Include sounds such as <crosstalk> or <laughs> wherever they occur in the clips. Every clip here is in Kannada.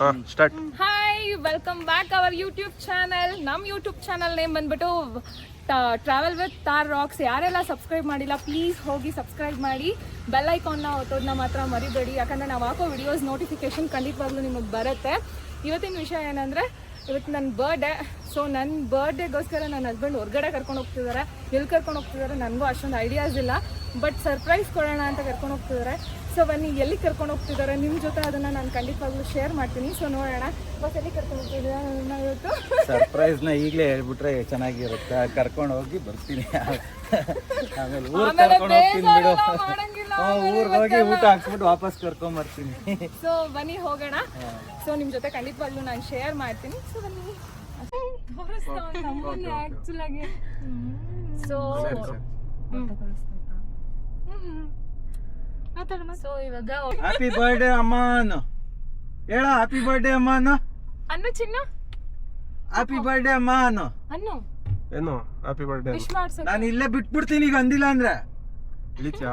Hi welcome back our YouTube channel ನಮ್ಮ ಯೂಟ್ಯೂಬ್ ಚಾನಲ್ ನೇಮ್ ಬಂದ್ಬಿಟ್ಟು ಟ್ರಾವೆಲ್ ವಿತ್ ತಾರ್ ರಾಕ್ಸ್ ಯಾರೆಲ್ಲ ಸಬ್ಸ್ಕ್ರೈಬ್ ಮಾಡಿಲ್ಲ ಪ್ಲೀಸ್ ಹೋಗಿ ಸಬ್ಸ್ಕ್ರೈಬ್ ಮಾಡಿ. ಬೆಲ್ ಐಕಾನ್ನ ಒತ್ತೋದನ್ನ ಮಾತ್ರ ಮರಿಬೇಡಿ. ಯಾಕಂದರೆ ನಾವು ಹಾಕೋ ವಿಡಿಯೋಸ್ ನೋಟಿಫಿಕೇಶನ್ ಖಂಡಿತವಾಗ್ಲೂ ನಿಮಗೆ ಬರುತ್ತೆ. ಇವತ್ತಿನ ವಿಷಯ ಏನಂದರೆ ಇವತ್ತು ನನ್ನ ಬರ್ಡೇ ಸೊ ನನ್ನ ಬರ್ಡೇಗೋಸ್ಕರ ನನ್ನ ಹಸ್ಬೆಂಡ್ ಹೊರಗಡೆ ಕರ್ಕೊಂಡು ಹೋಗ್ತಿದ್ದಾರೆ ಎಲ್ಲಿ ಕರ್ಕೊಂಡು ಹೋಗ್ತಿದ್ದಾರೆ ನನಗೂ ಅಷ್ಟೊಂದು ಐಡಿಯಾಸ್ ಇಲ್ಲ. ಬಟ್ ಸರ್ಪ್ರೈಸ್ ಕೊಡೋಣ ಅಂತ ಕರ್ಕೊಂಡು ಹೋಗ್ತಿದ್ದಾರೆ ಸೊ ಬನ್ನಿ ಎಲ್ಲಿ ಕರ್ಕೊಂಡು ಹೋಗ್ತಿದ್ದಾರೆ ನಿಮ್ಮ ಜೊತೆ ಅದನ್ನ ನಾನು ಖಂಡಿತವಾಗ್ಲೂ ಶೇರ್ ಮಾಡ್ತೀನಿ. ಸೊ ನೋಡೋಣ. ಬಸ್ ಎಲ್ಲಿ ಕರ್ಕೊಂಡು ಹೋಗ್ತಿದ್ದಾರೆ ನನ್ನ ಇವತ್ತು? ಸರ್ಪ್ರೈಸ್ನ ಈಗಲೇ ಹೇಳ್ಬಿಟ್ರೆ ಚೆನ್ನಾಗಿರುತ್ತೆ. ಕರ್ಕೊಂಡು ಹೋಗಿ ಬರ್ತೀನಿ. ಆಮೇಲೆ ಊರ್ ಕರ್ಕೊಂಡು ಹೋಗ್ತೀನಿ ಬಿಡು. ಹ್ಮ್, ಹೋಗಿ ಊಟ ಹಾಕ್ಸ್ಬಿಟ್ಟು ವಾಪಸ್ ಕರ್ಕೊಂಡ್ ಬರ್ತೀನಿ. ಸೊ ಬನ್ನಿ ಹೋಗೋಣ. ಸೊ ನಿಮ್ಮ ಜೊತೆ ಖಂಡಿತವಾಗ್ಲೂ ನಾನು ಶೇರ್ ಮಾಡ್ತೀನಿ. ಸೊ ಬನ್ನಿ. ಆ್ಯಕ್ಚುಲ್ ಆಗಿ. ಸೊ ಸೊ ಇವಾಗ ಹ್ಯಾಪಿ ಬರ್ಡೇ ಅಮ್ಮ ಅನ್ನು ಹೇಳ ಹ್ಯಾಪಿ ಬರ್ಡೇ ಅಮ್ಮ ಅನ್ನು ಅನ್ನು ಚಿನ್ನ. ಹ್ಯಾಪಿ ಬರ್ಡೇ ಅಮ್ಮ ಅನ್ನು ಅನ್ನು. ಏನು? ಹ್ಯಾಪಿ ಬರ್ಡೇ ವಿಶ್ ಮಾಡ್ಸೋ ನಾನು ಇಲ್ಲೇ ಬಿಟ್ಬಿಡ್ತೀನಿ ಈಗ ಅಂದಿಲ್ಲ ಅಂದ್ರೆ. ಇಳಿತ್ಯಾ?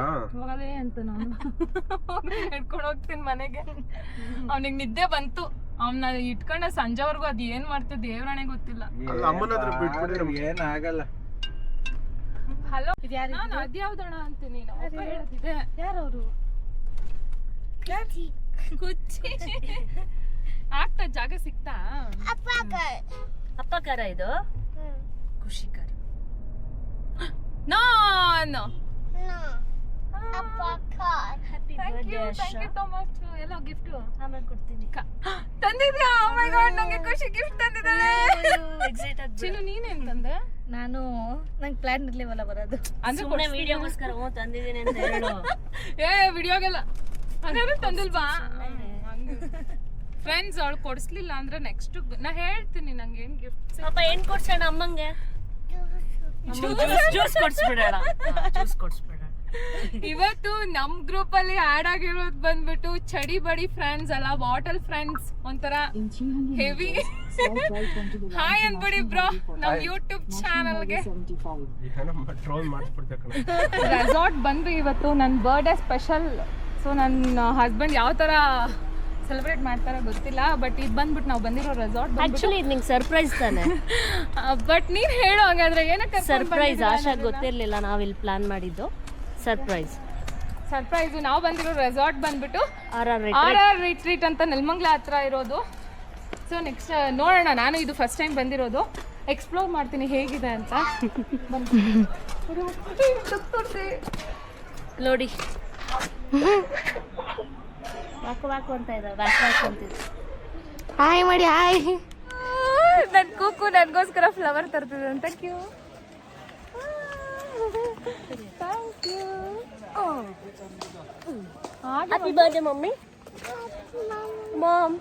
ಅಂತ ನಾನು. <laughs> ಹಿಡ್ಕೊಂಡು ಹೋಗ್ತೀನಿ ಮನೆಗೆ. ಅವನಿಗೆ ನಿದ್ದೆ ಬಂತು. ಅವನ್ನ ಇಟ್ಕೊಂಡ ಸಂಜೆವರೆಗೂ ಅದ್ ಏನ್ ಮಾಡ್ತಿದ್ ದೇವ್ರಣೆ ಗೊತ್ತಿಲ್ಲ. ಅಮ್ಮನ ಹತ್ರ ಬಿಟ್ಬಿಡಿ ಏನಾಗಲ್ಲ ಹಲೋ ನಾನು ಅದ್ಯಾವ್ದಣ ಅಂತ ನೀನು ಯಾರು ಹೇಳ್ತಿದ್ದೆ ಯಾರವರು? ಕುಚ್ಚಿ ಆಗ್ತಾ ಜಾಗ ಸಿಕ್ತಾ ಅಪ್ಪ ಕರ ಇದು? ಖುಷಿ ಕರ ನಾನು. Happy thank you thank you so much yellow gift ಆಮೇಲೆ ಕೊಡ್ತೀನಿ. <gasps> ತಂದಿದ್ಯಾ? ಓ ಮೈ ಗಾಡ್ ನಂಗೆ ಖುಷಿ ಗಿಫ್ಟ್ ತಂದಿದ್ದಾಳೆ. ಎಕ್ಸೈಟ್ ಆಗಿ ಚಿನ್ನು ನೀನೇನ್ ತಂದೆ? ನಾನು ನಂಗೆ ಪ್ಲಾನ್ ಇರ್ಲಿವಲ್ಲ ಬರೋದು. ಅಂದ್ರೆ ಸುಮ್ಮನೆ ವಿಡಿಯೋಗೋಸ್ಕರ ಓ ತಂದಿದ್ದೀನಿ ಅಂತ ಹೇಳು. <laughs> ಏ ವಿಡಿಯೋಗೆಲ್ಲ ಹಾಗಾದ್ರೆ ತಂದಿಲ್ವಾ? ಫ್ರೆಂಡ್ಸ್ ಅವಳು ಕೊಡಿಸ್ಲಿಲ್ಲ ಅಂದ್ರೆ ನೆಕ್ಸ್ಟ್ ನಾ ಹೇಳ್ತೀನಿ ನಂಗೆ ಏನು ಗಿಫ್ಟ್ ಪಾಪ ಏನ್ ಕೊಡ್ಸೋಣ ಅಮ್ಮಂಗೆ? ಜ್ಯೂಸ್ ಕೊಡ್ಸ್ಬಿಡೋಣ. <laughs> ಜ್ಯೂಸ್ ಕೊಡ್ಸ್ಬಿಡೋಣ. ಇವತ್ತು ನಮ್ ಗ್ರೂಪ್ ಅಲ್ಲಿ ಆಡ್ ಆಗಿರೋದು ಬಂದ್ಬಿಟ್ಟು ಚಡಿ ಬಡಿ ಫ್ರೆಂಡ್ಸ್ ಅಲ್ಲ ಬಾಟಲ್ ಫ್ರೆಂಡ್ಸ್ ಒಂಥರ ಹೆವಿ ಹಾಯ್ ಅನ್ಬಿಡಿ ಬ್ರೋ ನಮ್ ಯೂಟ್ಯೂಬ್ ಚಾನಲ್ಗೆ ರೆಸಾರ್ಟ್ ಬಂದು ಇವತ್ತು ನನ್ನ ಬರ್ಡೇ ಸ್ಪೆಷಲ್ ಸೊ ನನ್ನ ಹಸ್ಬೆಂಡ್ ಯಾವ ತರ ಸೆಲೆಬ್ರೇಟ್ ಮಾಡ್ತಾರೆ ಗೊತ್ತಿಲ್ಲ ಬಟ್ ಇದು ಬಂದ್ಬಿಟ್ಟು ನಾವು ಬಂದಿರೋ ರೆಸಾರ್ಟ್ ಆಕ್ಚುಲಿ ಇದು ನಿಂಗೆ ಸರ್ಪ್ರೈಸ್ ತಾನೆ. <laughs> ಬಟ್ ನೀನು ಹೇಳು ಹಾಗಾದ್ರೆ ಏನಕ್ಕೆ ಸರ್ಪ್ರೈಸ್ ಆಶಾ ಗೊತ್ತಿರಲಿಲ್ಲ ನಾವು ಇಲ್ಲಿ ಪ್ಲಾನ್ ಮಾಡಿದ್ದು. ಸರ್ಪ್ರೈಸ್ ಸರ್ಪ್ರೈಸ್ ನಾವು ಬಂದಿರೋ ರೆಸಾರ್ಟ್ ಬಂದ್ಬಿಟ್ಟು R R R R retreat ಅಂತ ನೆಲಮಂಗ್ಲ ಹತ್ರ ಇರೋದು. ಸೊ ನೆಕ್ಸ್ಟ್ ನೋಡೋಣ. ನಾನು ಇದು ಫಸ್ಟ್ ಟೈಮ್ ಬಂದಿರೋದು. ಎಕ್ಸ್ಪ್ಲೋರ್ ಮಾಡ್ತೀನಿ ಹೇಗಿದೆ ಅಂತ. <laughs> ನೋಡಿ. ವಾಕು ವಾಕು ಅಂತ ಇದ್ದಾವೆ ವಾಕು ವಾಕು ಅಂತಿದ್ರು ಹಾಯ್ ಮಾಡಿ ಹಾಯ್ ನನ್ನ ಕೂಕು ನನಗೋಸ್ಕರ ಫ್ಲವರ್ ತರ್ತಿದ್ರು ಅಂತ. Q thank you happy birthday mummy mom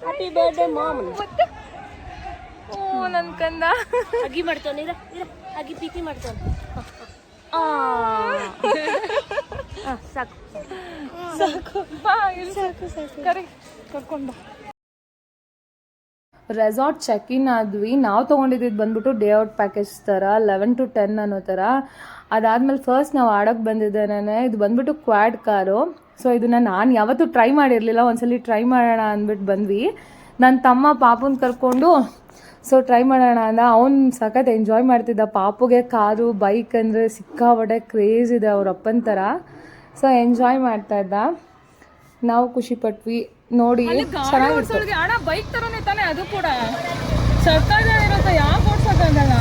happy birthday, mom ಓ ನನ್ನ ಕಂದ. ಅಗಿ ಮಾಡ್ತಾನೆ ಇರ ಇರ ಅಗಿ ಪೀತಿ ಮಾಡ್ತಾನೆ ಸಾಕು. ಬಾ ಇಲ್ಲಿ ಸಾಕು ಸಾಕು. ಕರೆ ಕರ್ಕೊಂಡು ರೆಸಾರ್ಟ್ ಚೆಕ್ ಇನ್ ಆದ್ವಿ. ನಾವು ತೊಗೊಂಡಿದ್ದು ಬಂದ್ಬಿಟ್ಟು ಡೇ ಔಟ್ ಪ್ಯಾಕೇಜ್ ಥರ ಲೆವೆನ್ ಟು ಟೆನ್ ಅನ್ನೋ ಥರ ಅದಾದ್ಮೇಲೆ ಫಸ್ಟ್ ನಾವು ಆಡೋಕ್ಕೆ ಬಂದಿದ್ದೇನೆ. ಇದು ಬಂದ್ಬಿಟ್ಟು ಕ್ವಾಡ್ ಕಾರು. ಸೊ ಇದನ್ನ ನಾನು ಯಾವತ್ತೂ ಟ್ರೈ ಮಾಡಿರಲಿಲ್ಲ. ಒಂದ್ಸಲಿ ಟ್ರೈ ಮಾಡೋಣ ಅಂದ್ಬಿಟ್ಟು ಬಂದ್ವಿ. ನನ್ನ ತಮ್ಮ ಪಾಪುನ ಕರ್ಕೊಂಡು ಸೊ ಟ್ರೈ ಮಾಡೋಣ ಅಂದ. ಅವ್ನು ಸಖತ್ ಎಂಜಾಯ್ ಮಾಡ್ತಿದ್ದ. ಪಾಪುಗೆ ಕಾರು ಬೈಕ್ ಅಂದರೆ ಸಿಕ್ಕಾಪಟ್ಟೆ ಕ್ರೇಜ್ ಇದೆ ಅವ್ರ ಅಪ್ಪನ ಥರ ಸೊ ಎಂಜಾಯ್ ಮಾಡ್ತಾ ಇದ್ದ. ನಾವು ಖುಷಿ ಪಟ್ವಿ. ನೋಡಿ ಚೆನ್ನಾಗಿತ್ತು ಅಣ್ಣ ಬೈಕ್ ತರನೇ ತಾನೆ ಅದು ಕೂಡ. ಸರ್ಕಾರ ಇರುತ್ತೆ ಯಾಕೆ ಓಡ್ಸೋಕ್ಕಾಗಲ್ಲ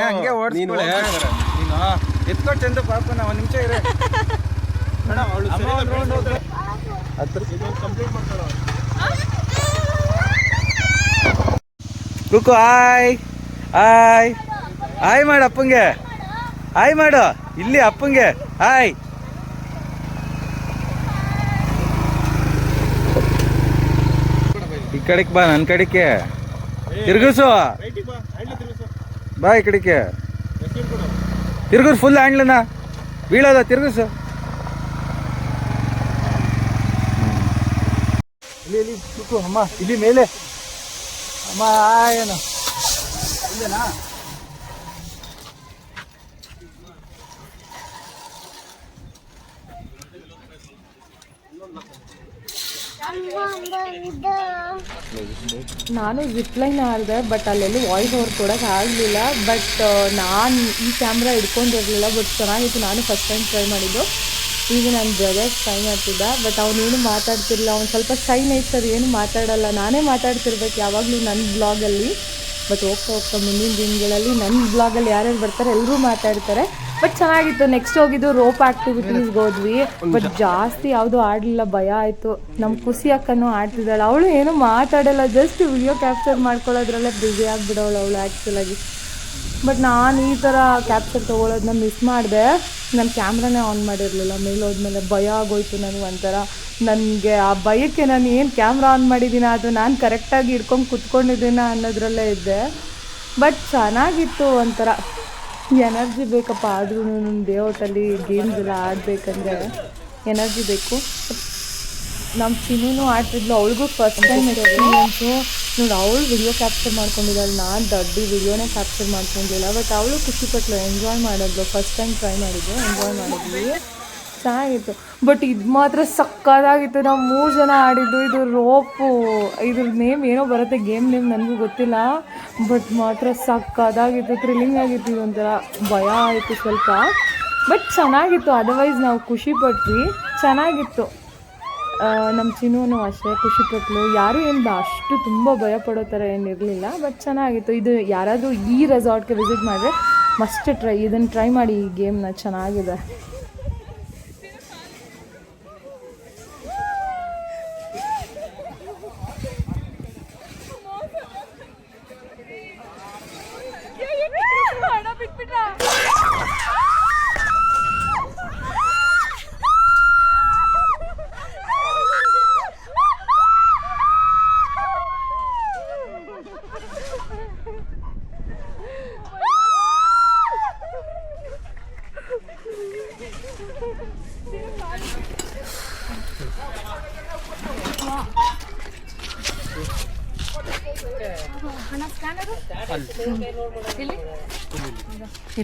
ಹಂಗೆ ಓಡಿಸ್ಕೊಳ್ಳೆ ನೀನು ಚಂದ ಪಾಪ ನಾ ಒಂದ್ ನಿಮಿಷ ಇರ. ಕುಕು ಹಾಯ್ ಹಾಯ್ ಹಾಯ್ ಮಾಡು ಅಪ್ಪಂಗೆ. ಹಾಯ್ ಮಾಡು. ಇಲ್ಲಿ ಅಪ್ಪಂಗೆ, ಹಾಯ್. ಈ ಕಡೆಗೆ ಬಾ ನನ್ನ ಕಡೆಗೆ. ತಿರ್ಗಿಸು. ಬಾ ಈ ಕಡೆಗೆ. ತಿರ್ಗಿಸ್ ಫುಲ್ ಹ್ಯಾಂಡ್ಲನ ಬೀಳೋದ, ತಿರ್ಗಿಸು. ಇಲ್ಲಿ ಇಲ್ಲಿ ಅಮ್ಮ, ಇಲ್ಲಿ ಮೇಲೆ. ಅಮ್ಮ ಏನು. ಇಲ್ಲೇನಾ? ನಾನು ಜಿಪ್ಲೈನ್ ಆಡಿದೆ ಬಟ್ ಅಲ್ಲೆಲ್ಲೂ ವಾಯ್ಸ್ ಓವರ್ ಕೊಡೋಕೆ ಆಗಲಿಲ್ಲ. ಬಟ್ ನಾನು ಈ ಕ್ಯಾಮ್ರಾ ಹಿಡ್ಕೊಂಡಿರಲಿಲ್ಲ ಬಟ್ ಚೆನ್ನಾಗಿತ್ತು. ನಾನು ಫಸ್ಟ್ ಟೈಮ್ ಟ್ರೈ ಮಾಡಿದ್ದು. ಈಗ ನನ್ನ ಬ್ರದರ್ ಟ್ರೈ ಮಾಡ್ತಿದ್ದ ಬಟ್ ಅವನೇನು ಮಾತಾಡ್ತಿರ್ಲಿಲ್ಲ. ಅವ್ನು ಸ್ವಲ್ಪ ಶೈ ಸರ್ ಏನು ಮಾತಾಡಲ್ಲ. ನಾನೇ ಮಾತಾಡ್ತಿರ್ಬೇಕು ಯಾವಾಗಲೂ ನನ್ನ ಬ್ಲಾಗಲ್ಲಿ ಬಟ್ ಹೋಗ್ತಾ ಹೋಗ್ತಾ ಮುಂದಿನ ದಿನಗಳಲ್ಲಿ ನನ್ನ ಬ್ಲಾಗಲ್ಲಿ ಯಾರ್ಯಾರು ಬರ್ತಾರೆ ಎಲ್ಲರೂ ಮಾತಾಡ್ತಾರೆ. ಬಟ್ ಚೆನ್ನಾಗಿತ್ತು. ನೆಕ್ಸ್ಟ್ ಹೋಗಿದ್ದು ರೋಪ್ ಆಕ್ಟಿವಿಟೀಸ್ಗೆ ಹೋದ್ವಿ. ಬಟ್ ಜಾಸ್ತಿ ಯಾವುದು ಆಡಲಿಲ್ಲ. ಭಯ ಆಯಿತು. ನಮ್ಮ ಖುಷಿ ಅಕ್ಕನೂ ಆಡ್ತಿದ್ದಾಳೆ. ಅವಳು ಏನೂ ಮಾತಾಡಲ್ಲ. ಜಸ್ಟ್ ವಿಡಿಯೋ ಕ್ಯಾಪ್ಚರ್ ಮಾಡ್ಕೊಳ್ಳೋದ್ರಲ್ಲೇ ಬ್ಯುಸಿ ಆಗ್ಬಿಡೋಳು ಅವಳು ಆ್ಯಕ್ಚುಲಾಗಿ ಬಟ್ ನಾನು ಈ ಥರ ಕ್ಯಾಪ್ಚರ್ ತೊಗೊಳೋದನ್ನ ಮಿಸ್ ಮಾಡಿದೆ. ನನ್ನ ಕ್ಯಾಮ್ರಾನೇ ಆನ್ ಮಾಡಿರಲಿಲ್ಲ. ಮೇಲೆ ಹೋದ್ಮೇಲೆ ಭಯ ಆಗೋಯ್ತು ನನಗೆ ಒಂಥರ. ನನಗೆ ಆ ಭಯಕ್ಕೆ ನಾನು ಏನು ಕ್ಯಾಮ್ರಾ ಆನ್ ಮಾಡಿದ್ದೀನ ಅದು ನಾನು ಕರೆಕ್ಟಾಗಿ ಹಿಡ್ಕೊಂಡು ಕುತ್ಕೊಂಡಿದ್ದೀನ ಅನ್ನೋದ್ರಲ್ಲೇ ಇದ್ದೆ. ಬಟ್ ಚೆನ್ನಾಗಿತ್ತು ಒಂಥರ. ಎನರ್ಜಿ ಬೇಕಪ್ಪ, ಆದ್ರೂ ಡೇ ದೇವಟಲ್ಲಿ ಗೇಮ್ಸ್ ಎಲ್ಲ ಆಡಬೇಕಂದ್ರೆ ಎನರ್ಜಿ ಬೇಕು. ನಮ್ಮ ಚಿನ್ನೂ ಆಡ್ತಿದ್ಲು, ಅವಳಿಗೂ ಫಸ್ಟ್ ಟೈಮ್ ಎಕ್ಸ್ಪೀರಿಯನ್ಸು ನೋಡಿ ಅವಳು ವಿಡಿಯೋ ಕ್ಯಾಪ್ಚರ್ ಮಾಡ್ಕೊಂಡಿದ್ದಾಳೆ, ನಾನು ದೊಡ್ಡ ವಿಡಿಯೋನೇ ಕ್ಯಾಪ್ಚರ್ ಮಾಡ್ಕೊಂಡಿಲ್ಲ ಬಟ್ ಅವಳು ಖುಷಿ ಪಟ್ಲು ಎಂಜಾಯ್ ಮಾಡಿದ್ಲು. ಫಸ್ಟ್ ಟೈಮ್ ಟ್ರೈ ಮಾಡಿದ್ಲು ಎಂಜಾಯ್ ಮಾಡಿದ್ವಿ. ಚೆನ್ನಾಗಿತ್ತು ಬಟ್ ಇದು ಮಾತ್ರ ಸಕ್ಕತ್ತಾಗಿತ್ತು ನಾವು ಮೂರು ಜನ ಆಡಿದ್ದು. ಇದು ರೋಪು, ಇದ್ರ ನೇಮ್ ಏನೋ ಬರುತ್ತೆ ಗೇಮ್ ನೇಮ್ ನನಗೂ ಗೊತ್ತಿಲ್ಲ. ಬಟ್ ಮಾತ್ರ ಸಕ್ಕತ್ತಾಗಿತ್ತು ಥ್ರಿಲ್ಲಿಂಗ್ ಆಗಿತ್ತು, ಇದೊಂಥರ ಭಯ ಆಯಿತು ಸ್ವಲ್ಪ. ಬಟ್ ಚೆನ್ನಾಗಿತ್ತು. ಅದರ್ವೈಸ್ ನಾವು ಖುಷಿ ಪಟ್ವಿ. ಚೆನ್ನಾಗಿತ್ತು. ನಮ್ಮ ಚಿನ್ನೂ ಅಷ್ಟೇ ಖುಷಿ ಪಟ್ಲು. ಯಾರೂ ಏನು ಅಷ್ಟು ತುಂಬ ಭಯ ಪಡೋ ಥರ ಏನಿರಲಿಲ್ಲ ಬಟ್ ಚೆನ್ನಾಗಿತ್ತು. ಇದು ಯಾರಾದರೂ ಈ ರೆಸಾರ್ಟ್ಗೆ ವಿಸಿಟ್ ಮಾಡಿದ್ರೆ ಮಸ್ಟ್ ಟ್ರೈ ಇದನ್ನು ಟ್ರೈ ಮಾಡಿ ಈ ಗೇಮ್ನ ಚೆನ್ನಾಗಿದೆ. না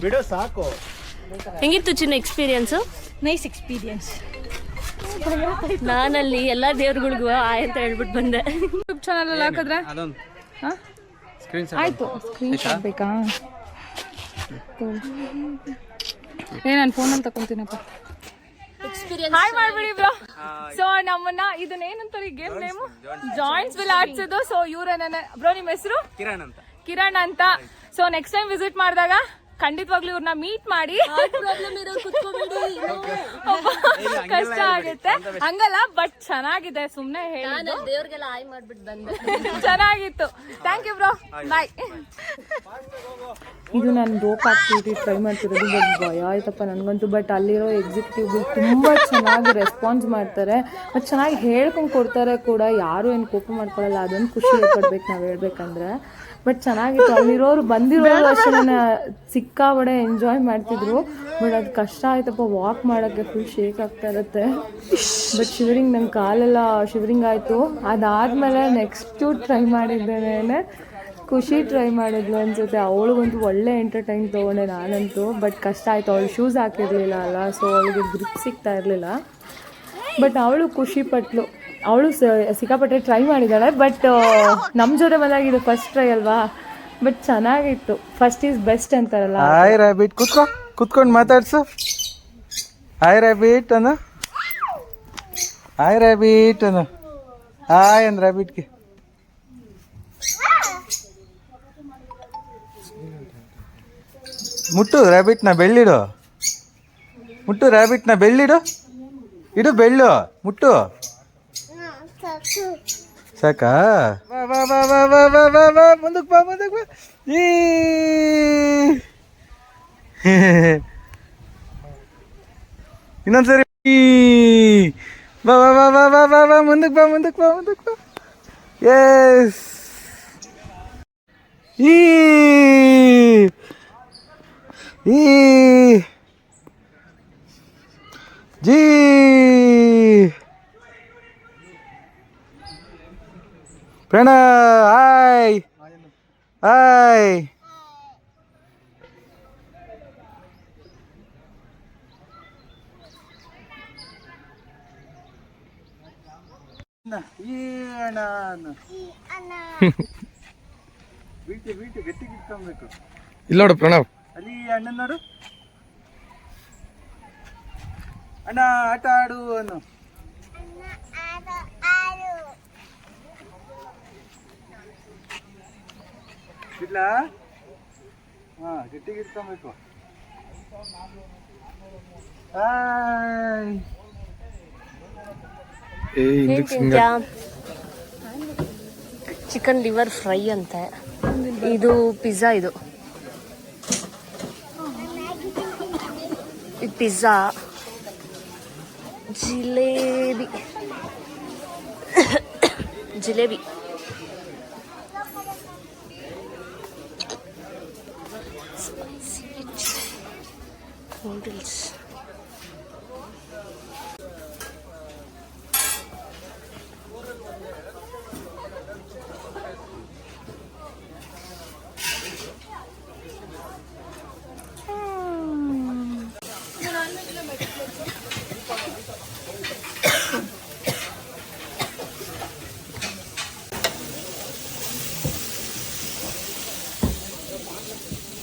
ಬಿಡು ಸಾಕು. ಹೆಂಗಿತ್ತು ಚಿನ್ನ ಎಕ್ಸ್ಪೀರಿಯನ್ಸು ನೈಸ್ ಎಕ್ಸ್ಪೀರಿಯನ್ಸ್ ನಾನಲ್ಲಿ ಎಲ್ಲ ದೇವ್ರುಗಳಿಗೂ ಆಯ್ ಅಂತ ಹೇಳ್ಬಿಟ್ಟು ಬಂದೆ. ಯೂಟ್ಯೂಬ್ ಚಾನಲಲ್ಲಿ ಹಾಕಿದ್ರೆ? ಹಾಂ? ಆಯಿತು. ಸ್ಕ್ರೀನ್ ಶಾಟ್ ಬೇಕಾ? ಏ ನಾನು ಫೋನಲ್ಲಿ ತಗೊಂತೀನಪ್ಪ ಹಾಯ್ ಮಾಡ್ಬಿಡಿ ಬ್ರೋ ಸೊ ನಮ್ಮನ್ನ ಇದನ್ನ ಏನಂತಾರೆ ಗೇಮ್ ನೇಮು ಜಾಯಿಂಟ್ಸ್ ವಿಲ್ ಆಡ್ಸೋದು ಸೊ ಇವ್ರ ನನ್ನ ಬ್ರೋ ನಿಮ್ಮ ಹೆಸರು? ಕಿರಣ್ ಅಂತ. ಕಿರಣ್ ಅಂತ. ಸೊ ನೆಕ್ಸ್ಟ್ ಟೈಮ್ ವಿಸಿಟ್ ಮಾಡಿದಾಗ ಖಂಡಿತವಾಗ್ಲೂ ಇವ್ರನ್ನ ಮೀಟ್ ಮಾಡಿ. ಕಷ್ಟ ಆಗುತ್ತೆ. ಹಂಗಲ್ಲ ಬಟ್ ಚೆನ್ನಾಗಿದೆ ಸುಮ್ನೆ ಹೇಳಿ ದೇವ್ರಿಗೆಲ್ಲ ಆಯ್ ಮಾಡ್ಬಿಟ್ಟು ಬಂದೆ. ಚೆನ್ನಾಗಿತ್ತು. ಥ್ಯಾಂಕ್ ಯು ಬ್ರೋ ಬಾಯ್ ಇದು ನಾನು ರೋಪ್ ಆಕ್ಟಿವಿಟಿ ಟ್ರೈ ಮಾಡ್ತಿರೋದು ಬಟ್ ಭಯ ಆಯ್ತಪ್ಪ ನನಗಂತೂ. ಬಟ್ ಅಲ್ಲಿರೋ ಎಕ್ಸಿಕ್ಯೂಟಿವ್ಗಳು ತುಂಬ ಚೆನ್ನಾಗಿ ರೆಸ್ಪಾನ್ಸ್ ಮಾಡ್ತಾರೆ. ಮತ್ತು ಚೆನ್ನಾಗಿ ಹೇಳ್ಕೊಂಡು ಕೊಡ್ತಾರೆ ಕೂಡ. ಯಾರು ಏನು ಕೋಪ ಮಾಡ್ಕೊಳ್ಳಲ್ಲ ಅದೊಂದು ಖುಷಿ ಪಡ್ಬೇಕು ನಾವು ಹೇಳ್ಬೇಕಂದ್ರೆ. ಬಟ್ ಚೆನ್ನಾಗಿತ್ತು. ಅಲ್ಲಿರೋರು ಬಂದಿರೋರು ಅಷ್ಟೇ ನನ್ನ ಸಿಕ್ಕಾಬಡೆ ಎಂಜಾಯ್ ಮಾಡ್ತಿದ್ರು. ಬಟ್ ಅದು ಕಷ್ಟ ಆಯ್ತಪ್ಪ ವಾಕ್ ಮಾಡೋಕ್ಕೆ ಫುಲ್ ಶೇಕ್ ಆಗ್ತಾ ಇರುತ್ತೆ. ಬಟ್ ಶಿವರಿಂಗ್ ನನ್ನ ಕಾಲೆಲ್ಲ ಶಿವರಿಂಗ್ ಆಯಿತು. ಅದಾದಮೇಲೆ ನೆಕ್ಸ್ಟು ಟ್ರೈ ಮಾಡಿದ್ದೇನೆ. ಖುಷಿ ಟ್ರೈ ಮಾಡಿದ್ಲು ಅನ್ಸುತ್ತೆ. ಅವಳಿಗಂತೂ ಒಳ್ಳೆ ಎಂಟರ್ಟೈನ್ ತೊಗೊಂಡೆ ನಾನಂತೂ. ಬಟ್ ಕಷ್ಟ ಆಯಿತು. ಅವಳು ಶೂಸ್ ಹಾಕಿರಲಿಲ್ಲ ಅಲ್ಲ ಸೊ ಅವಳಿಗೆ ಗ್ರಿಪ್ ಸಿಗ್ತಾ ಇರಲಿಲ್ಲ. ಬಟ್ ಅವಳು ಖುಷಿ ಪಟ್ಲು. ಅವಳು ಸಿಕ್ಕಾಪಟ್ಟೆ ಟ್ರೈ ಮಾಡಿದ್ದಾಳೆ ಬಟ್ ನಮ್ಮ ಜೊತೆ ಇದು ಫಸ್ಟ್ ಟ್ರೈ ಅಲ್ವಾ? ಬಟ್ ಚೆನ್ನಾಗಿತ್ತು. ಫಸ್ಟ್ ಈಸ್ ಬೆಸ್ಟ್ ಅಂತಾರಲ್ಲ. ಹಾಯ್ ರಾಬಿಟ್ ಕುತ್ಕೋ, ಕುತ್ಕೊಂಡು ಮಾತಾಡ್ಸು. ಹಾಯ್ ರಾಬಿಟ್ ಅನ್ನ. ಹಾಯ್ ರಾಬಿಟ್ ಅನ್ನ. ಹಾಯ್ ಅಂದ್ ರಾಬಿಟ್ಗೆ ಮುಟ್ಟು ರ್ಯಾಬಿಟ್ನ ಬೆಳ್ಳಿಡು. ಮುಟ್ಟು ರ್ಯಾಬಿಟ್ನ ಬೆಳ್ಳಿಡು. ಇಡು ಬೆಳ್ಳು. ಮುಟ್ಟು. ಸಾಕಾ ಬಾ ಬಾ ಬಾ ಬಾ ಬಾ ಬಾ ಬಾ ಬಾ ಮುಂದಕ್ಕೆ ಬಾ ಮುಂದಕ್ಕೆ ಬಾ ಈ ಇನ್ನೊಂದ್ಸರಿ ಈ ಬಾ ಬಾ ಬಾ ಬಾ ಬಾ ಬಾ ಬಾ ಮುಂದಕ್ಕೆ ಬಾ ಮುಂದಕ್ಕೆ ಬಾ ಮುಂದಕ್ಕೆ ಬಾ ಎಸ್ ಈ ಈ ಜೀ பிரேண ஹாய் ஹாய் ಇಲ್ಲ ನೋಡು ಪ್ರಣವ್ ಅಲ್ಲಿ ಅಣ್ಣನ ನೋಡು ಅಣ್ಣ ಆಟ ಆಡು ಅನ್ನು ಇಲ್ಲ? ಹಾ ಗಟ್ಟಿಗೆ ಇಟ್ಕೊಬೇಕು. ಚಿಕನ್ ಲಿವರ್ ಫ್ರೈ ಅಂತೆ. ಇದು ಪಿಜ್ಜಾ ಇದು. ಇದು pizza. Jalebi. <coughs> Jalebi. noodles.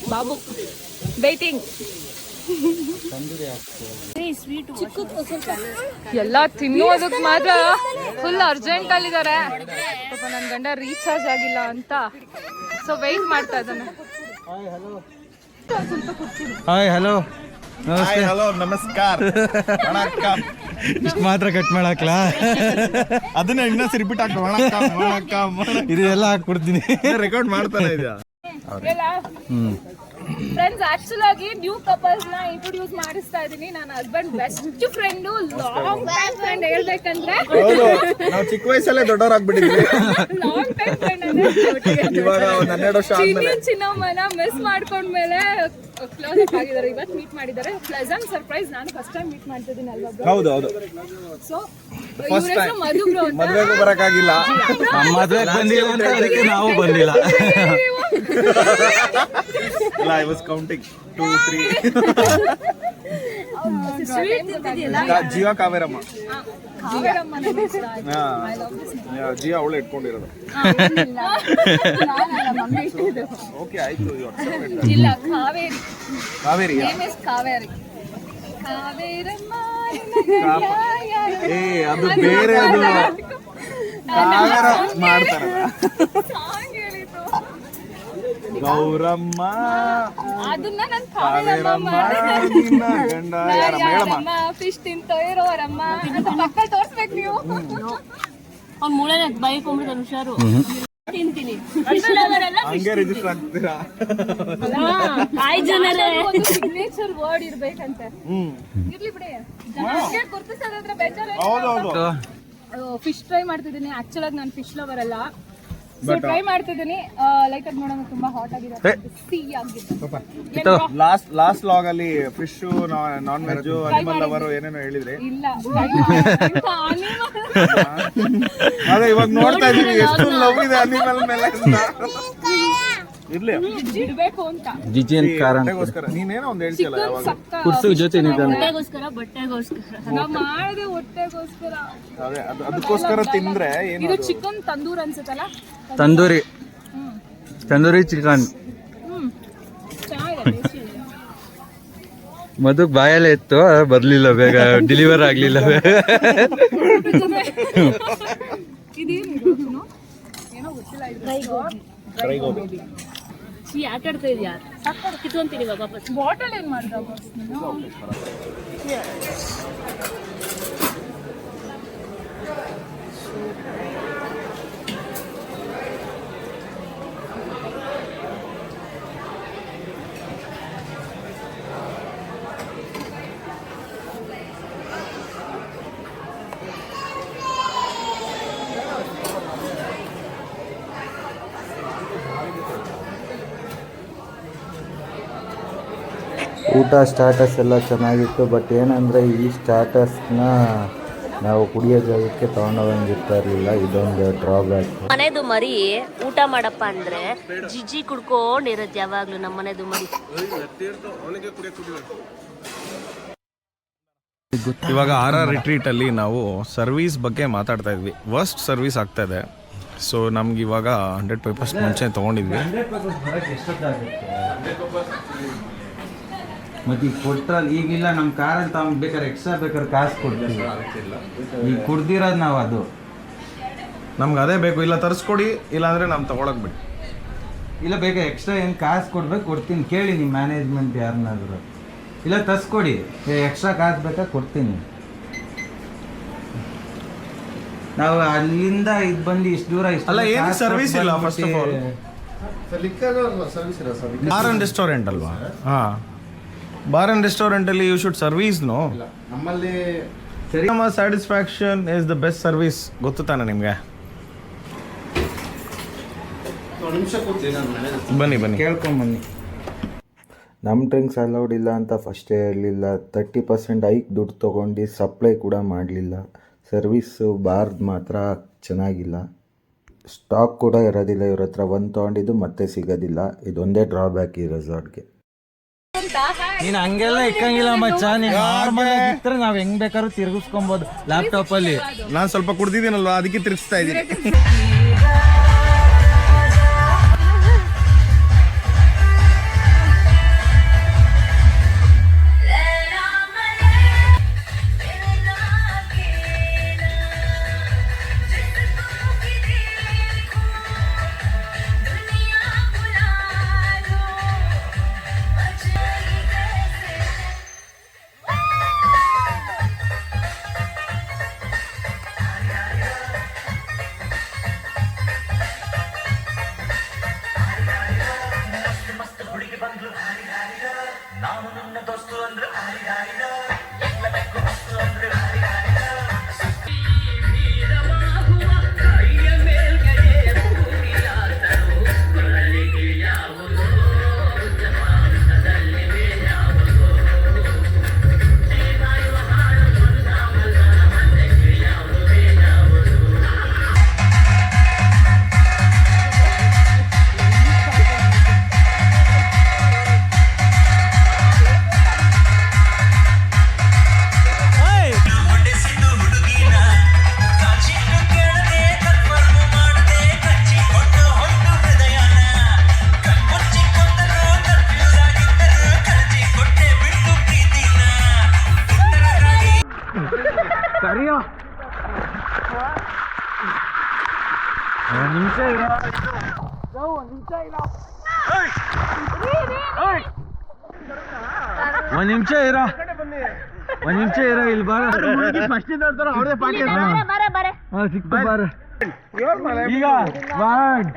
Babuk, baiting. ಎಲ್ಲ ತಿನ್ನೋದಕ್ ಮಾತ್ರ ಫುಲ್ ಅರ್ಜೆಂಟ್ ಅಲ್ಲಿದ್ದಾರೆ. ಪಾಪ ನನ್ನ ಗಂಡ ರೀಚಾರ್ಜ್ ಆಗಿಲ್ಲ ಅಂತ. ಸೊ ವೆಯ್ಟ್ ಮಾಡ್ತಾ ಇದ್ದಾನೆ. ಹಾಯ್ ಹಲೋ ನಮಸ್ತೆ. ಹಲೋ ನಮಸ್ಕಾರ. ವಣಕ್ಕಂ. ಇಷ್ಟು ಮಾತ್ರ ಕಟ್ ಮಾಡಾಕ್ಲಾ? ಅದನ್ನ ಇನ್ನೊಂದ್ಸರಿ ರಿಪೀಟ್ ಹಾಕ್ತಾ ಇದೆಲ್ಲ ಇದು ಎಲ್ಲ ಹಾಕ್ಬಿಡ್ತೀನಿ. ರೆಕಾರ್ಡ್ ಮಾಡ್ತಾನೆ ಇದೆಯಾ. ಫ್ರೆಂಡ್ಸ್ ಆಕ್ಚುಲ್ ಆಗಿ ನ್ಯೂ ಕಪಲ್ಸ್ನ ಇಂಟ್ರೊಡ್ಯೂಸ್ ಮಾಡಿಸ್ತಾ ಇದೀನಿ. ನನ್ನ husband best friend long time friend ಹೇಳ್ಬೇಕಂದ್ರೆ. ನಾವು ಚಿಕ್ಕ ವಯಸ್ಸಲ್ಲೇ ದೊಡ್ಡವರಾಗ್ಬಿಟ್ಟಿದ್ವಿ. ಲಾಂಗ್ ಟೈಮ್ ಫ್ರೆಂಡ್ ಇವಾಗ ಒಂದು ಹನ್ನೆರಡು ವರ್ಷ ಆದ್ಮೇಲೆ. ಚಿನ್ನ ಚಿನ್ನಮ್ಮನ ಮಿಸ್ ಮಾಡ್ಕೊಂಡ್ಮೇಲೆ ಕ್ಲೋಸ್ ಅಪ್ ಆಗಿದ್ದಾರೆ ಇವತ್ತು ಮೀಟ್ ಮಾಡಿದ್ದಾರೆ. ಪ್ಲೆಸೆಂಟ್ ಸರ್ಪ್ರೈಸ್ ನಾನು ಫಸ್ಟ್ ಟೈಮ್ ಮೀಟ್ ಮಾಡ್ತಿದ್ದೀನಿ ಅಲ್ವಾ ಹೌದು ಹೌದು. ಸೊ ಫಸ್ಟ್ ಹೆಸರು ಮಧು ಬ್ರೋ ಅಂತ. ಮದ್ವೆಗೂ ಬರಕ್ಕಾಗಿಲ್ಲ. ನಮ್ಮ ಮದ್ವೆಗೆ ಬಂದಿಲ್ಲ ಅಂತ ಅದಕ್ಕೆ ನಾವು ಬಂದಿಲ್ಲ. ಇಲ್ಲ I was counting two three ಜೀವ ಕಾವೇರಮ್ಮ. ಜೀವ ಅವಳು ಇಟ್ಕೊಂಡಿರೋದು. ಓಕೆ <laughs> ಆಯ್ತು ಇಲ್ಲ ಕಾವೇರಿ. ಕಾವೇರಿ. ಏ ಅದು ಬೇರೆ ಅದು ಕಾವೇರ ಮಾಡ್ತಾರ. ಗೌರಮ್ಮ. ಅದನ್ನ ನಾನು ಕಾವೇರಮ್ಮ ಕಾವೇರಮ್ಮ ನಿನ್ನ ಗಂಡ. ಯಾರಮ್ಮ ಹೇಳಮ್ಮ. ಫಿಶ್ ತಿಂತೋ ಇರೋರಮ್ಮ. ಅಂತ ಪಕ್ಕ ತೋರ್ಸ್ಬೇಕು ನೀವು. ಅವ್ನ ಮೂಳೆ ಬೈಕೊಂಡ್ಬಿಡ್ತಾನೆ ಹುಷಾರು. ತಿಂತೀನಿ. ಹಂಗೆ ರಿಜಿಸ್ಟರ್ ಆಗ್ತೀರಾ? ಆಯ್ ಜನರೇ. ಸಿಗ್ನೇಚರ್ ವರ್ಡ್ ಇರ್ಬೇಕಂತೆ. ಇರ್ಲಿ ಬಿಡಿ. ಜನಕ್ಕೆ ಗುರ್ತಿಸೋದಾದ್ರೆ ಬೇಜಾರು ಹೌದು ಹೌದು ಫಿಶ್ ಟ್ರೈ ಮಾಡ್ತಿದ್ದೀನಿ. ಆಕ್ಚುಲ್ ಆಗಿ ನಾನು ಫಿಶ್ ಲವರ್ ಅಲ್ಲ. ಟ್ರೈ ಮಾಡ್ತಿದ್ದೀನಿ. ಲೈಕ್ ಅದು ನೋಡೋಣ ತುಂಬಾ ಹಾಟ್ ಆಗಿದೆ ಸಿಹಿ ಆಗಿದೆ ಲಾಸ್ಟ್ ಲಾಸ್ಟ್ ಲಾಗ್ ಅಲ್ಲಿ fish non veg animal lover ಏನೇನೋ ಹೇಳಿದ್ರೆ? ಇಲ್ಲ. ಅದೇ ಇವಾಗ ನೋಡ್ತಾ ಇದೀವಿ ಎಷ್ಟು ಲವ್ ಇದೆ ಅನಿಮಲ್ ಮೇಲೆ <laughs> ಅಂತ. ಕಾರಣ ನೀನೇನೋ ಒಂದ್ ಕುರ್ಸು ಜೊತೆ ನಿಂತಾನೆ ಬಟ್ಟೆಗೋಸ್ಕರ ಬಟ್ಟೆಗೋಸ್ಕರ. ನಾವ್ ಮಾಡಿದೆ ಹೊಟ್ಟೆಗೋಸ್ಕರ. ಅದೇ ಅದು ಅದಕ್ಕೋಸ್ಕರ ತಿಂದ್ರೆ ಏನು ಇದು ಚಿಕನ್ ತಂದೂರ್ ಅನ್ಸುತ್ತಲ್ಲ? ತಂದೂರಿ. Tandoori chicken. ಹ್ಮ್. ಚೆನ್ನಾಗಿದೆ tasty ಇದೆ. ಮಧುಗ್ ಬಾಯಲ್ಲೇ ಇತ್ತು ಬರ್ಲಿಲ್ಲ ಬೇಗ ಡೆಲಿವರ್ ಆಗ್ಲಿಲ್ಲ ಬೇಗ. ಸುನು? ಏನೋ ಗೊತ್ತಿಲ್ಲ ಇದು Dry gobi. ಈ ಆಟ ಆಡ್ತಾ ಇದೆಯಾ ಕಿತ್ಕೊಂತೀನಿ ಇವಾಗ ವಾಪಸ್ ಬಾಟಲ್ ಏನ್ ಮಾಡ್ದ boss ಊಟ ಸ್ಟಾಟಸ್ ಎಲ್ಲ ಚೆನ್ನಾಗಿತ್ತು ಬಟ್ ಏನಂದರೆ ಈ ಸ್ಟಾಟಸ್ನ ನಾವು ಕುಡಿಯೋ ಜಾಗಕ್ಕೆ ತಗೊಂಡೋಗಿರ್ತಾ ಇರಲಿಲ್ಲ. ಇದೊಂದು ಡ್ರಾಬ್ಯಾಕ್ ಮನೆದು ಮರಿ ಊಟ ಮಾಡಪ್ಪ ಅಂದ್ರೆ ಜಿಜಿ ಕುಡ್ಕೊಂಡಿರೋದು ಯಾವಾಗ್ಲೂ ನಮ್ಮ ಮನೆದು ಮರಿ. ಇವಾಗ ಆರ್ ಆರ್ ರಿಟ್ರೀಟಲ್ಲಿ ನಾವು ಸರ್ವಿಸ್ ಬಗ್ಗೆ ಮಾತಾಡ್ತಾ ಇದ್ವಿ. ವರ್ಸ್ಟ್ ಸರ್ವಿಸ್ ಆಗ್ತಾ ಇದೆ. ಸೊ ನಮ್ಗೆ ಇವಾಗ ಹಂಡ್ರೆಡ್ ಪೇಪರ್ಸ್ ಮುಂಚೆ ತೊಗೊಂಡಿದ್ವಿ. ಮತ್ತೆ ಈಗ ಕೊಟ್ರಲ್ಲಿ ಈಗಿಲ್ಲ ನಮ್ಮ ಕಾರಲ್ಲಿ ತಾವು ಬೇಕಾದ್ರೆ ಎಕ್ಸ್ಟ್ರಾ ಬೇಕಾದ್ರೆ ಕಾಸು ಕೊಡ್ತೀವಿ. ಈಗ ಕುಡ್ದಿರೋದು ನಾವು ಅದು. ನಮ್ಗೆ ಅದೇ ಬೇಕು ಇಲ್ಲ ತರಿಸ್ಕೊಡಿ ಇಲ್ಲಾಂದರೆ ನಾವು ತೊಗೊಳಕ್ ಬಿಡಿ. ಇಲ್ಲ ಬೇಕಾ ಎಕ್ಸ್ಟ್ರಾ ಏನು ಕಾಸು ಕೊಡ್ಬೇಕು ಕೊಡ್ತೀನಿ. ಕೇಳಿ ನಿಮ್ಮ ಮ್ಯಾನೇಜ್ಮೆಂಟ್ ಯಾರನ್ನಾದ್ರು ಇಲ್ಲ ತರಿಸ್ಕೊಡಿ. ಎಕ್ಸ್ಟ್ರಾ ಕಾಸು ಬೇಕಾ ಕೊಡ್ತೀನಿ. ನಾವು ಅಲ್ಲಿಂದ ಇದು ಬಂದು ಇಷ್ಟು ದೂರ ಇಷ್ಟು ಅಲ್ಲ, ಏನು ಇಲ್ಲ ಆರ್ ಅಂಡ್ ಬಂದ್ಬಿಟ್ಟು- ರೆಸ್ಟೋರೆಂಟ್ ಅಲ್ವಾ ಹಾಂ. ಬಾರ್ ರೆಸ್ಟೋರೆಂಟ್ ರೆಸ್ಟೋರೆಂಟಲ್ಲಿ ಯು ಶುಡ್ ಸರ್ವಿಸ್ ನೋ ನಮ್ಮಲ್ಲಿ ಸರಿ ನಮ್ಮ satisfaction is the best service ಗೊತ್ತು ತಾನೆ ನಿಮಗೆ? ನಿಮಿಷ ನಾನು ಬನ್ನಿ ಬನ್ನಿ. ಕೇಳ್ಕೊಂಬನ್ನಿ ನಮ್ಮ ಡ್ರಿಂಕ್ಸ್ ಅಲೌಡ್ ಇಲ್ಲ ಅಂತ ಫಸ್ಟೇ ಹೇಳಲಿಲ್ಲ ತರ್ಟಿ ಪರ್ಸೆಂಟ್ ಐಕ್ ದುಡ್ಡು ತೊಗೊಂಡು ಸಪ್ಲೈ ಕೂಡ ಮಾಡಲಿಲ್ಲ. ಸರ್ವಿಸ್ಸು ಬಾರ್ದು ಮಾತ್ರ ಚೆನ್ನಾಗಿಲ್ಲ. ಸ್ಟಾಕ್ ಕೂಡ ಇರೋದಿಲ್ಲ ಇವ್ರ ಹತ್ರ. ಒಂದು ತೊಗೊಂಡಿದ್ದು ಮತ್ತೆ ಸಿಗೋದಿಲ್ಲ. ಇದೊಂದೇ ಡ್ರಾಬ್ಯಾಕ್ ಈ ರೆಸಾರ್ಟ್ಗೆ ನೀನು ಹಂಗೆಲ್ಲ ಇಕ್ಕಂಗಿಲ್ಲ ಮಚ್ಚ. ನೀನ್ ನಾರ್ಮಲ್ ಆಗಿದ್ರೆ ನಾವು ಹೆಂಗ್ ಬೇಕಾದ್ರೂ ತಿರ್ಗಿಸ್ಕೊಬೋದು ಲ್ಯಾಪ್ಟಾಪ್ ಅಲ್ಲಿ. ನಾನ್ ಸ್ವಲ್ಪ ಕುಡ್ದಿದ್ದೀನಲ್ವಾ? ಅದಕ್ಕೆ ತಿರುಗಿಸ್ತಾ ಇದ್ದೀನಿ. <laughs> ನಾವು ನಿನ್ನ ದೋಸ್ತು ಅಂದ್ರೆ ಹಾರಿದಾರಿದ ಒಂದ್ ನಿಮಿಷ ಇರೋ. ಒಂದ್ ನಿಮಿಷ ಇರೋ ಇಲ್ಲಿ ಬಾರ. ಅವ್ರದೇ ಪಾರ್ಟಿ ಬರ ಬರ ಹಾ ಸಿಕ್ತು ಬಾರ. ಈಗ ಒನ್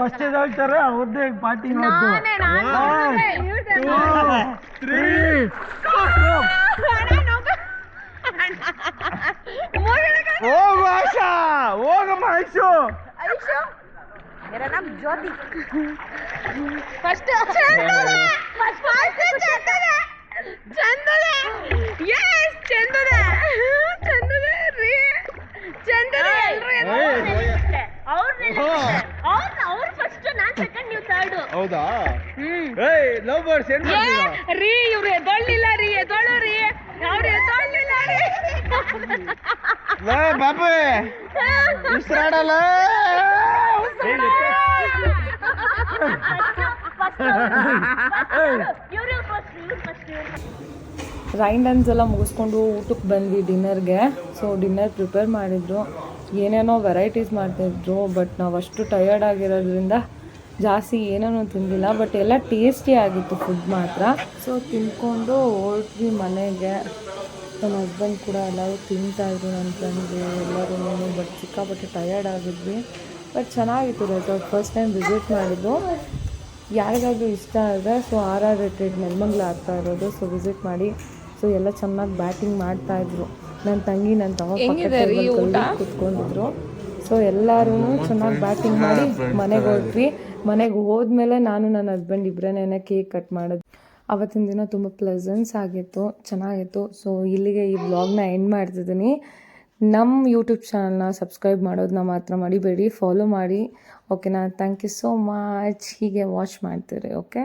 ಫಸ್ಟ್ ಹೇಳ್ತಾರೆ ಅವ್ರದ್ದೇ ಪಾರ್ಟಿ ಮಾಡ್ತು ತ್ರೀ ಹೋಗು ಆಶಾ. ಹೋಗಮ್ಮ ಆಯ್ಸು ಫಸ್ಟ್ ಚಂದನೆ ಎಸ್ ಚಂದನೆ रे! ರೀ ಚಂದನೆ ಅವ್ರು ಅವ್ರು ಫಸ್ಟ್ ನಾನ್ ಸೆಕೆಂಡ್ ನೀವು ಥರ್ಡ್ ಹೌದಾ? ಹ್ಮ್. ಏಯ್ ಲವ್ ಬರ್ಡ್ಸ್ ಏನ್ ರೀ ಇವ್ರು ಎದೊಳ್ಳಿಲ್ಲ ರೀ ಎದೊಳು ರೀ. ಅವ್ರು ಎದೊಳ್ಳಿಲ್ಲ ರೀ. ಬಾಬು <laughs> ಉಸಿರಾಡಲ್ಲ? ರೈನ್ ಡ್ಯಾನ್ಸ್ ಎಲ್ಲ ಮುಗಿಸ್ಕೊಂಡು ಊಟಕ್ಕೆ ಬಂದ್ವಿ ಡಿನ್ನರ್ಗೆ ಸೊ ಡಿನ್ನರ್ ಪ್ರಿಪೇರ್ ಮಾಡಿದ್ರು. ಏನೇನೋ ವೆರೈಟೀಸ್ ಮಾಡ್ತಾಯಿದ್ರು ಬಟ್ ನಾವು ಅಷ್ಟು ಟಯರ್ಡ್ ಆಗಿರೋದ್ರಿಂದ ಜಾಸ್ತಿ ಏನೇನೂ ತಿಂದಿಲ್ಲ. ಬಟ್ ಎಲ್ಲ ಟೇಸ್ಟಿ ಆಗಿತ್ತು ಫುಡ್ ಮಾತ್ರ. ಸೊ ತಿಂದ್ಕೊಂಡು ಹೊರಟ್ವಿ ಮನೆಗೆ. ನನ್ನ ಹಸ್ಬೆಂಡ್ ಕೂಡ ಎಲ್ಲರೂ ತಿಂತಾಯಿದ್ರು ನನ್ನ ಫ್ರೆಂಡ್ಸು ಎಲ್ಲರೂ ಬಟ್ ಸಿಕ್ಕಾಪಟ್ಟೆ ಟಯರ್ಡ್ ಆಗಿದ್ವಿ. ಬಟ್ ಚೆನ್ನಾಗಿತ್ತು ರೆಸಾರ್ಟ್ ಫಸ್ಟ್ ಟೈಮ್ ವಿಸಿಟ್ ಮಾಡಿದ್ದು. ಯಾರಿಗಾದ್ರೂ ಇಷ್ಟ ಆದರೆ so R R retreat Nelamangala ಆಗ್ತಾ ಇರೋದು ಸೊ ವಿಸಿಟ್ ಮಾಡಿ. ಸೊ ಎಲ್ಲ ಚೆನ್ನಾಗಿ ಬ್ಯಾಟಿಂಗ್ ಮಾಡ್ತಾ ಇದ್ರು. ನನ್ನ ತಂಗಿ ನನ್ನ ತಮ್ಮ ಕುತ್ಕೊಂಡಿದ್ರು. ಸೊ ಎಲ್ಲರೂ ಚೆನ್ನಾಗಿ ಬ್ಯಾಟಿಂಗ್ ಮಾಡಿ ಮನೆಗೆ ಹೋದ್ವಿ. ಮನೆಗೆ ಹೋದ್ಮೇಲೆ ನಾನು ನನ್ನ ಹಸ್ಬೆಂಡ್ ಇಬ್ಬರನ್ನೇ ಕೇಕ್ ಕಟ್ ಮಾಡೋದು. ಅವತ್ತಿನ ದಿನ ತುಂಬ ಪ್ಲೆಸೆನ್ಸ್ ಆಗಿತ್ತು ಚೆನ್ನಾಗಿತ್ತು. ಸೊ ಇಲ್ಲಿಗೆ ಈ ಬ್ಲಾಗ್ನ ಎಂಡ್ ಮಾಡ್ತಿದ್ದೀನಿ ನಮ್ಮ ಯೂಟ್ಯೂಬ್ ಚಾನಲ್ನ ಸಬ್ಸ್ಕ್ರೈಬ್ ಮಾಡೋದನ್ನ ಮಾತ್ರ ಮಡಿಬೇಡಿ ಫಾಲೋ ಮಾಡಿ. ಓಕೆನಾ ಥ್ಯಾಂಕ್ ಯು ಸೋ ಮಚ್ ಹೀಗೆ ವಾಚ್ ಮಾಡ್ತೀರಿ ಓಕೆ